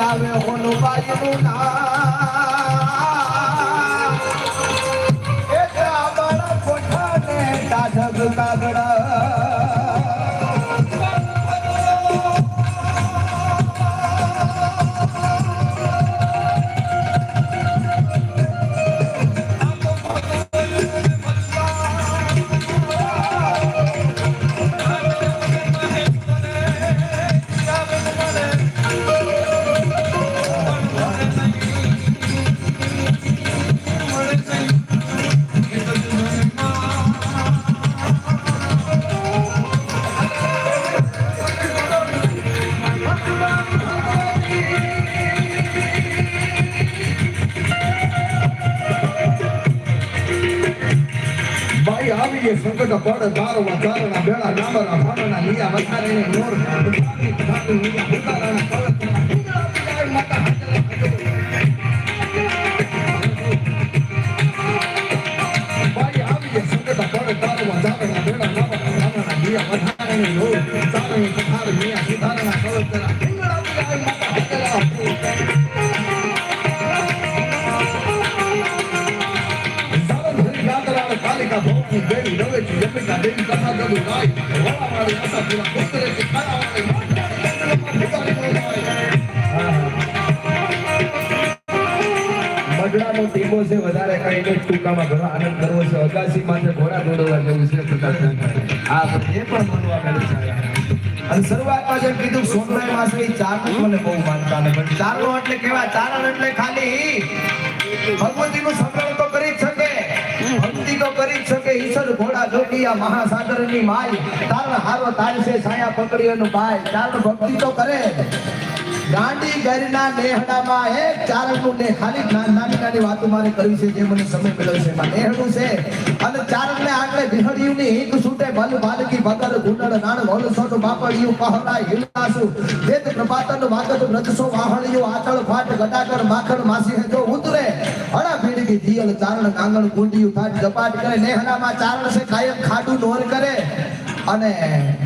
આવે હોનું પાયનું ના ભાઈ આવી એ સંકટ પડ તારો વાચારણા બેડા નામરા ભાવના લીયા વસારે ને નોર, ભાગી ભાગી લીયા ઉતારણા કળતના ડુંગરા ઉતાર માતા ભાઈ, આવી એ સંકટ પડ તારો વાચારણા બેડા નામરા ભાવના લીયા વસારે ને નોર ચારણી પથાર લીયા ભોગની દેવી રવેચી જપિકા દેવી કથા ગદુ ગાય વાળા વાળી આશા પૂરા પુત્રે કે ખાયા વાળી મગડાનો ટીમો છે વધારે કઈ નહીં ટૂંકામાં ઘણો આનંદ કરવો ઘોડા દોડવા જવું છે અને શરૂઆતમાં જેમ કીધું સોનભાઈ માસે એ ચારણ મને બહુ માનતા ને એટલે કેવા ચારણ એટલે ખાલી ભગવતીનું સ્મરણ તો કરી જ ભક્તિ તો ઈશ્વર ઘોડા જોડિયા મહાસાગરની માય તાર હારો તારશે છાયા પકડીઓનું ભાઈ ચારણ ભક્તિ તો કરે. ગાંડી ગરના નેહડામાં એક ચારણનું ને ખાલી નાની નાની વાતો મારે કરવી છે જે મને સમય મળ્યો છે એમાં નેહડું છે. અને ચારણને આગળ વિહળ્યું ની હિંગ છૂટે બલ બાલકી બગર ગુંડળ નાણ વલ સોટ બાપડિયું પહરાય હિલાસુ. જેત પ્રભાતન વાગત વ્રતસો વાહણિયું આચળ ફાટ ગડાકર માખણ માસી હે જીયલ ચારણ કાંગણ ગુંડિયું થાટ જપાટ કરે નેહડામાં ચારણ છે, કાયમ ખાડું નોર કરે. અને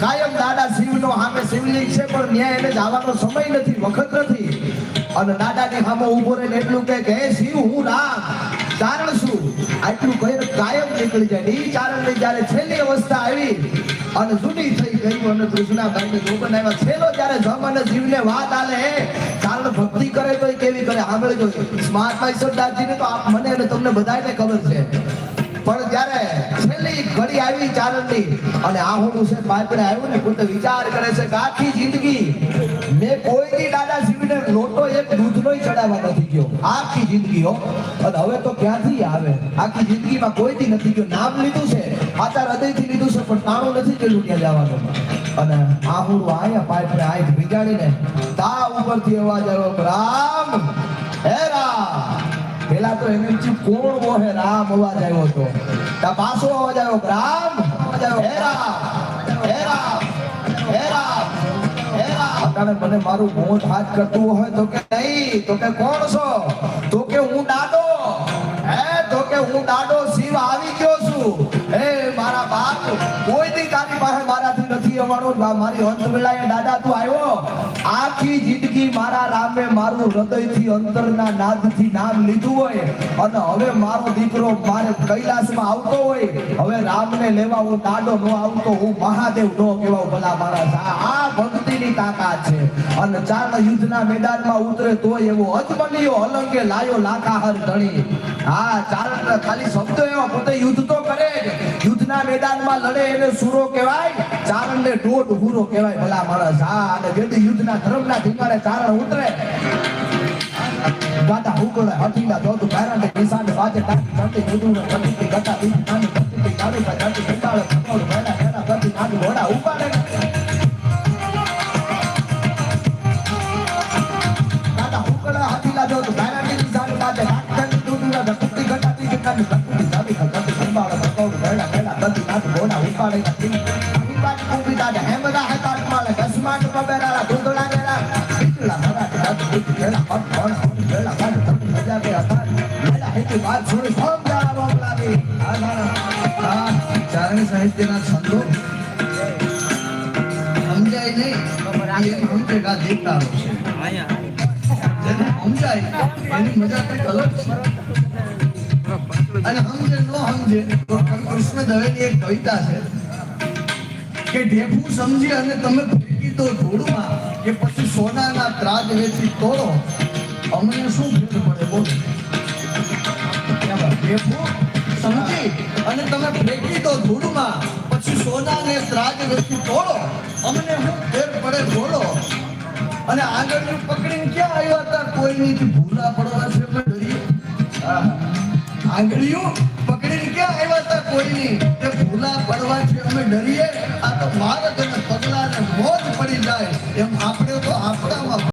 કાયમ દાદા શિવનો હામે શિવલિંગ છે, પણ ન્યાય એને જવાનો સમય નથી, વખત નથી. અને દાદાની સામે ઊભો રહીને એટલું કહે કે શિવ, હું રામ, ચારણ છું. આટલું કહીને કાયમ નીકળી જાય. ઈ ચારણની જ્યારે છેલ્લી અવસ્થા આવી અને જૂની થઈ ગયું અને કૃષ્ણાભાઈને જોબન આવ્યા છેલ્લો અને જીવને વાત આલે ચારણ ભક્તિ કરે તો કેવી કરે? સાંભળજો. મહાત્મા ઈશ્વરદાસજીને તો આપ મને અને તમને બધાને ખબર છે. પણ જ્યારે છેલ્લી ઘડી આવી ચારણની અને આહોડું છે પાત્રે આવ્યું ને, પોતે વિચાર કરે છે કે આખી જિંદગી મેં કોઈ દી દાદા જીવને લોટો એક દૂધનો ચડાવવા નથી ગયો. આખી જિંદગી, હો. અને હવે તો ક્યાંથી આવે? આખી જિંદગીમાં કોઈ દી નથી ગયો? નામ લીધું છે. આચાર હૃદયથી લીધું છે, પણ તાણું નથી કર્યું ત્યાં જવાનું. અને આહોડું આયા, પાય પર આય ભીગાડીને તા ઉપરથી અવાજ આવ્યો, રામ, હે રામ. પેલા તો એને થયું, કોણ વો હે રામ? અવાજ આવ્યો હતો. તા પાછો અવાજ આવ્યો, રામ અવાજ આવ્યો હે રામ હે રામ હે રામ હે રામ. મને મારું મોઢ હાથ કરતું હોય તો કે નહીં, તો કે કોણ છો? તો બા- મારી વેળાએ દાદા, તું આવ્યો? આખી જિંદગી મારા રામે મારું હૃદયથી અંતરના નાદથી નામ લીધું હોય અને હવે મારો દીકરો મારે કૈલાસમાં આવતો હોય, હવે રામને લેવા હું દાડો નો આવતો, હું મહાદેવ નો કહેવાઉં ભલા મારા આ ભક્તિની તાકાત છે. અને ચારણ યુદ્ધના મેદાનમાં ઉતરે તો એવો અજમલિયો અલંગે લાયો લાકાહર ધણી. હા ચાર ખાલી શબ્દો એવા પોતે યુદ્ધ તો મેદાનમાં લડે એને સુરો કહેવાય, ચારણને દોઢ હુરો કહેવાય. ભલા માણસ હા અને જેથી યુદ્ધના ધર્મના ધીમારે ચારણ ઉતરે. ગાતા હુકળે હઠીલા દોધ કારણે નિશાન બાજે ટાકી ગુદુર ચંડી ગતા ભેડા ગતી નાની ઘોડા ઉપાડે. બાજ કુંભી દાદે હેમદા હે તાટ માલે દસમાટ પબેરાલા ધૂંધળા ગેલા કેટલા મરાઠી રાત બીજ ગેલા પટ પટ ગેલા બાજ તમ મજા કે હતા. મેલા હેતી વાત છોડી સોમ જાળા રોમ આ ના સાહિત્યના છંદો. સમજાય નહીં એ અંતે ગા દેવતારો છે. જેને સમજાય એની મજા કંઈક અલગ છે. અને સમજે તો તમે ફેંકી દો ધૂળમાં, કે પછી ત્રાજ વેચી તોડો, અમને તોડો અને આગળ પકડીને ક્યાં આવ્યા હતા? કોઈની ભૂલા પડવા છે આંગળીઓ પકડીને ક્યાં આવ્યા હતા કોઈની? તે ભૂલા પડવા છે અમે ડરીએ. આ તો માર્ગ અને પગલા ને મોજ પડી જાય. એમ આપણે તો આપણામાં